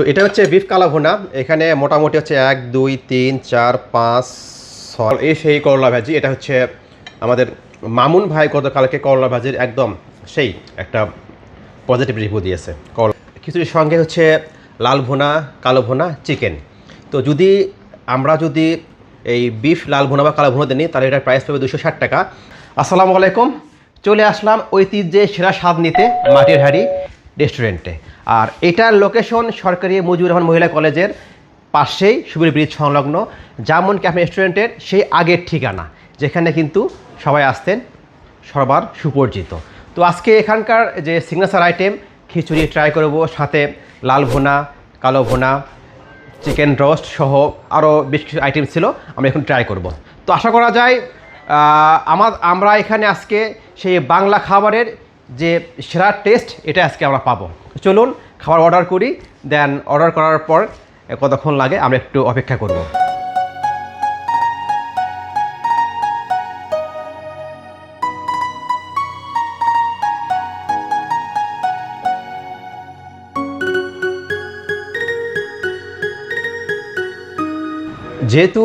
তো এটা হচ্ছে বিফ কালাভুনা। এখানে মোটামুটি হচ্ছে এক, দুই, তিন, চার, পাঁচ, ছয়। এই সেই করলা ভাজি, এটা হচ্ছে আমাদের মামুন ভাই গতকালকে করলা ভাজির একদম সেই একটা পজিটিভ রিভিউ দিয়েছে। করলা খিচুড়ির সঙ্গে হচ্ছে লাল ভুনা, কালো ভুনা চিকেন তো যদি আমরা যদি এই বিফ লাল ভুনা বা কালো ভুনা নিই, তাহলে এটার প্রাইস পাবে দুশো ষাট টাকা। আসসালামু আলাইকুম। চলে আসলাম ঐতিহ্যে সেরা স্বাদ নিতে মাটির হাড়ি। রেস্টুরেন্টে আর এটার লোকেশন সরকারি মুজিবুর রহমান মহিলা কলেজের পাশেই সুবীর ব্রিজ সংলগ্ন। জামন ক্যাফে রেস্টুরেন্টের সেই আগের ঠিকানা, যেখানে কিন্তু সবাই আসতেন, সবার সুপরিচিত। তো আজকে এখানকার যে সিগনেচার আইটেম খিচুড়ি ট্রাই করব, সাথে লাল ভুনা, কালো ভুনা চিকেন রোস্ট সহ আরও বেশ কিছু আইটেম ছিল, আমরা এখন ট্রাই করব। তো আশা করা যায় আমার আমরা এখানে আজকে সেই বাংলা খাবারের যে সেরা টেস্ট এটা আজকে আমরা পাবো। চলুন খাবার অর্ডার করি দেন অর্ডার করার পর কতক্ষণ লাগে আমরা একটু অপেক্ষা করব। যেহেতু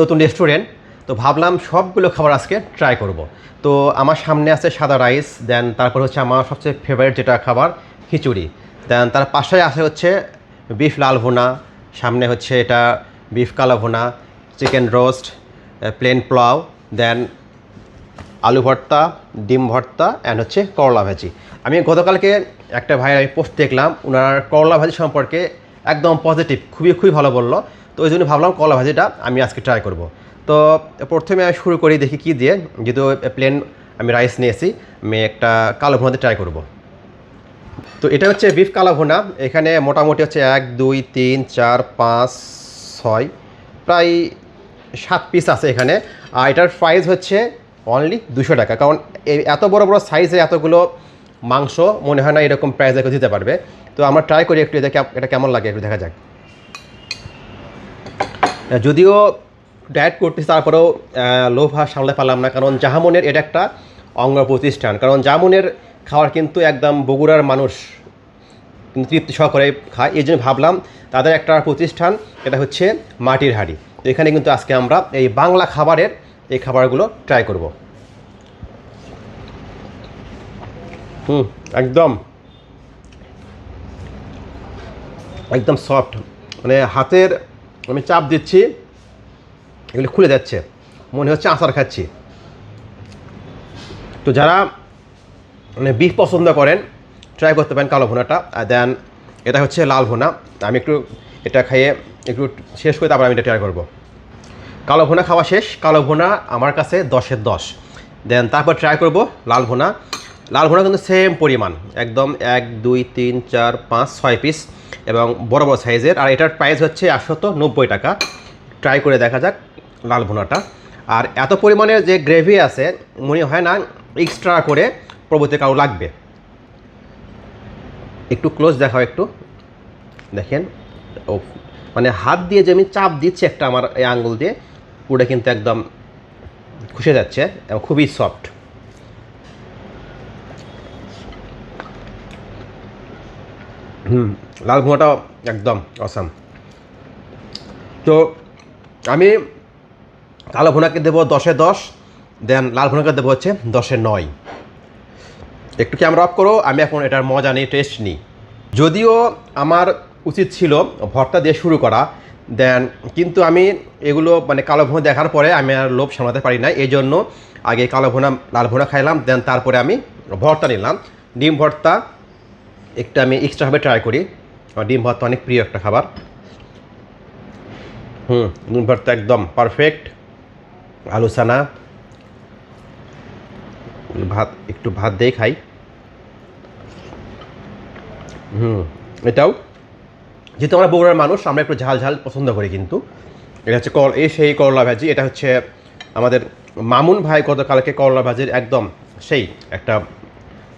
নতুন রেস্টুরেন্ট তো ভাবলাম সবগুলো খাবার আজকে ট্রাই করব। তো আমার সামনে আছে সাদা রাইস দেন তারপর হচ্ছে আমার সবচেয়ে ফেভারিট যেটা খাবার, খিচুড়ি। দেন তার পাশে আছে হচ্ছে বিফ লাল ভুনা, সামনে হচ্ছে এটা বিফ কালো ভুনা chicken roast plain pulao then আলু ভর্তা, ডিম ভর্তা অ্যান্ড হচ্ছে করলা ভাজি। আমি গতকালকে একটা ভাইয়ের আমি পোস্ট দেখলাম ওনার করলা ভাজি সম্পর্কে একদম পজিটিভ খুবই খুবই ভালো বলল। তো ওই জন্য ভাবলাম করলা ভাজিটা আমি আজকে ট্রাই করব। তো প্রথমে আমি শুরু করি, দেখি কী দিয়ে। যেহেতু প্লেন আমি রাইস নিয়েছি, আমি একটা কালো ভুনাতে ট্রাই করব। তো এটা হচ্ছে বিফ কালো ভুনা। এখানে মোটামুটি হচ্ছে এক, দুই, তিন, চার, পাঁচ, ছয়, প্রায় সাত পিস আছে এখানে। আর এটার প্রাইস হচ্ছে অনলি দুশো টাকা। কারণ এত বড় বড় সাইজে এতগুলো মাংস, মনে হয় না এরকম প্রাইস দেখে দিতে পারবে। তো আমরা ট্রাই করি একটু এটা কেমন লাগে একটু দেখা যাক। যদিও ডায়েট করতেছি, তারপরেও লোভ সামলে পারলাম না, কারণ জাহামনের এটা একটা অঙ্গ প্রতিষ্ঠান। কারণ জামুনের খাবার কিন্তু একদম বগুড়ার মানুষ কিন্তু তৃপ্তি সহকারে খায়। এই জন্য ভাবলাম তাদের একটা প্রতিষ্ঠান, এটা হচ্ছে মাটির হাড়ি। তো এখানে কিন্তু আজকে আমরা এই বাংলা খাবারের এই খাবারগুলো ট্রাই করব। হুম, একদম। একদম সফট মানে হাতের আমি চাপ দিচ্ছি। এগুলো খুলে যাচ্ছে। মনে হচ্ছে আচার খাচ্ছি। তো যারা মানে বিফ পছন্দ করেন ট্রাই করতে পারেন কালো ভুনাটা। আর দেন, এটা হচ্ছে লাল ভুনা। আমি একটু এটা খাইয়ে একটু শেষ করে তারপর আমি এটা ট্রাই করব। কালো ভুনা খাওয়া শেষ। কালো ভুনা আমার কাছে দশের দশ। দেন তারপর ট্রাই করব লাল ভুনা। লাল ভুনা কিন্তু সেম পরিমাণ। একদম এক, দুই, তিন, চার, পাঁচ, ছয় পিস এবং বড় বড় সাইজের আর এটার প্রাইস হচ্ছে একশত নব্বই টাকা। ট্রাই করে দেখা যাক। লাল ভুনাটা। আর এত পরিমাণে যে গ্রেভি আছে, মনে হয় না এক্সট্রা করে প্রভৃতি কারও লাগবে। একটু ক্লোজ দেখাও একটু। দেখেন, ও মানে হাত দিয়ে যে আমি চাপ দিচ্ছি একটা আমার এই আঙ্গুল দিয়ে পুরোটা কিন্তু একদম খুশে যাচ্ছে এবং খুবই সফট হুম, লাল ভুঁয়াটাও একদম অসাম তো আমি কালো ভুনাকে দেবো দশে দশ, দেন লাল ভুনাকে দেবো হচ্ছে দশে নয়। একটু ক্যামেরা অফ করো, আমি এখন এটার মজা নিই টেস্ট নিই। যদিও আমার উচিত ছিল ভর্তা দিয়ে শুরু করা, দেন কিন্তু আমি এগুলো মানে কালো ভুনা দেখার পরে আমি আর লোভ সামলাতে পারি না এই জন্য আগে কালো ভুনা, লাল ভুনা খাইলাম, দেন তারপরে আমি ভর্তা নিলাম। ডিম ভর্তা একটু আমি এক্সট্রাভাবে ট্রাই করি ডিম ভর্তা অনেক প্রিয় একটা খাবার। হুম, ডিম ভর্তা একদম পারফেক্ট আলু সানা ভাত, একটু ভাত দিয়ে খাই। হুম, এটাও। যেহেতু আমরা বগুড়ার মানুষ, আমরা একটু ঝাল ঝাল পছন্দ করি কিন্তু। এটা হচ্ছে কল এই সেই করলা ভাজি, এটা হচ্ছে আমাদের মামুন ভাই গতকালকে করলা ভাজির একদম সেই একটা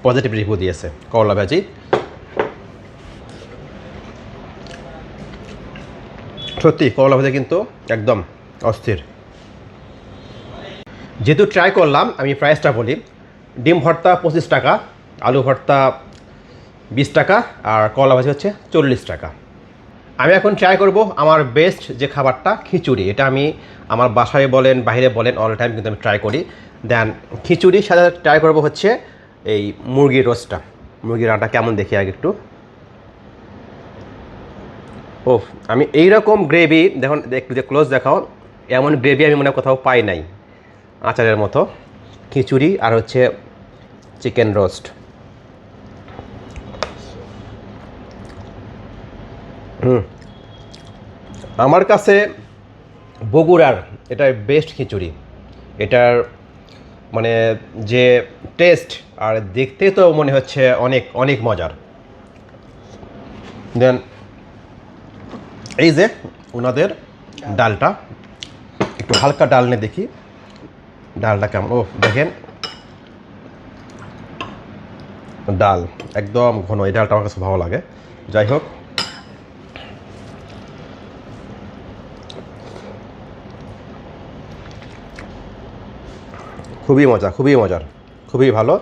পজিটিভ রিভিউ দিয়েছে, করলা ভাজি। সত্যি, করলা ভাজি কিন্তু একদম অস্থির। যেহেতু ট্রাই করলাম, আমি প্রাইসটা বলি। ডিম ভর্তা পঁচিশ টাকা, আলু ভর্তা বিশ টাকা, আর কলা ভাজি হচ্ছে চল্লিশ টাকা। আমি এখন ট্রাই করব আমার বেস্ট যে খাবারটা, খিচুড়ি। এটা আমি আমার বাসায় বলেন, বাইরে বলেন অল টাইম কিন্তু আমি ট্রাই করি। দেন খিচুড়ির সাথে ট্রাই করব হচ্ছে এই মুরগির রোস্টটা মুরগির রান্না কেমন দেখি আগে একটু। ও আমি এই রকম গ্রেভি দেখুন, একটু যে ক্লোজ দেখাও, এমন গ্রেভি আমি মনে কোথাও পাই নাই। আচারের মতো, খিচুড়ি আর হচ্ছে চিকেন রোস্ট। হুম। আমার কাছে বগুড়ার এটার বেস্ট খিচুড়ি। এটার মানে যে টেস্ট আর দেখতে তো মনে হচ্ছে অনেক অনেক মজার। দেন এই যে ওনাদের ডালটা, একটু হালকা ডাল নিয়ে দেখি। ডালটা কেমন? ও দেখেন। ডাল, একদম ঘন। এই ডালটা আমার কাছে ভালো লাগে। যাই হোক। খুবই মজা, খুবই মজার, খুবই ভালো।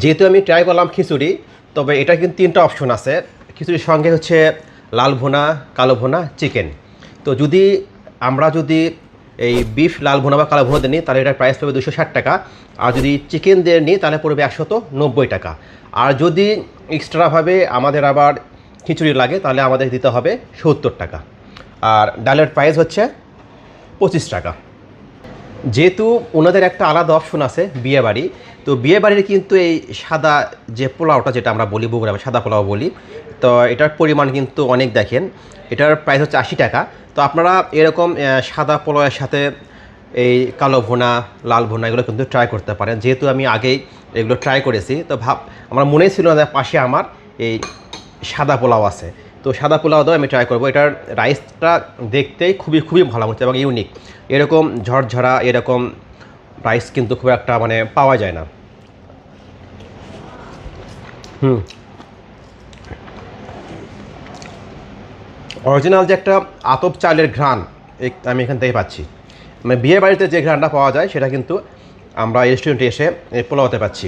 যেহেতু আমি ট্রাই করলাম খিচুড়ি, তবে এটা কিন্তু তিনটা অপশন আছে। খিচুড়ির সঙ্গে হচ্ছে লাল ভুনা, কালো ভুনা চিকেন তো যদি আমরা যদি এই বিফ লাল ভুনা বা কালো ভুনা দিয়ে নিই তাহলে এটার প্রাইস পড়বে দুশো ষাট টাকা। আর যদি চিকেন দিয়ে নিই তাহলে পড়বে একশত নব্বই টাকা। আর যদি এক্সট্রাভাবে আমাদের আবার খিচুড়ি লাগে, তাহলে আমাদের দিতে হবে সত্তর টাকা। আর ডালের প্রাইস হচ্ছে পঁচিশ টাকা। যেহেতু ওনাদের একটা আলাদা অপশন আছে বিয়ে বাড়ি তো বিয়ে বাড়ির কিন্তু এই সাদা যে পোলাওটা যেটা আমরা বলি বগুড়া সাদা পোলাও বলি তো এটার পরিমাণ কিন্তু অনেক দেখেন। এটার প্রাইস হচ্ছে আশি টাকা। তো আপনারা এরকম সাদা পোলাওয়ের সাথে এই কালো ভোনা, লাল ভোনা এগুলো কিন্তু ট্রাই করতে পারেন। যেহেতু আমি আগেই এগুলো ট্রাই করেছি, তো ভাব, আমার মনেই ছিল না পাশে আমার এই সাদা পোলাও আছে। তো সাদা পোলাও দাও আমি ট্রাই করব। এটার রাইসটা দেখতেই খুবই খুবই ভালো হচ্ছে এবং ইউনিক এরকম ঝরঝরা, এরকম রাইস কিন্তু খুব একটা মানে পাওয়া যায় না। হুম। অরিজিনাল যে একটা আতপ চালের ঘ্রাণ আমি এখান থেকে পাচ্ছি। মানে বিয়ে বাড়িতে যে ঘ্রাণটা পাওয়া যায়, সেটা কিন্তু আমরা রেস্টুরেন্টে এসে পোলাওতে পাচ্ছি।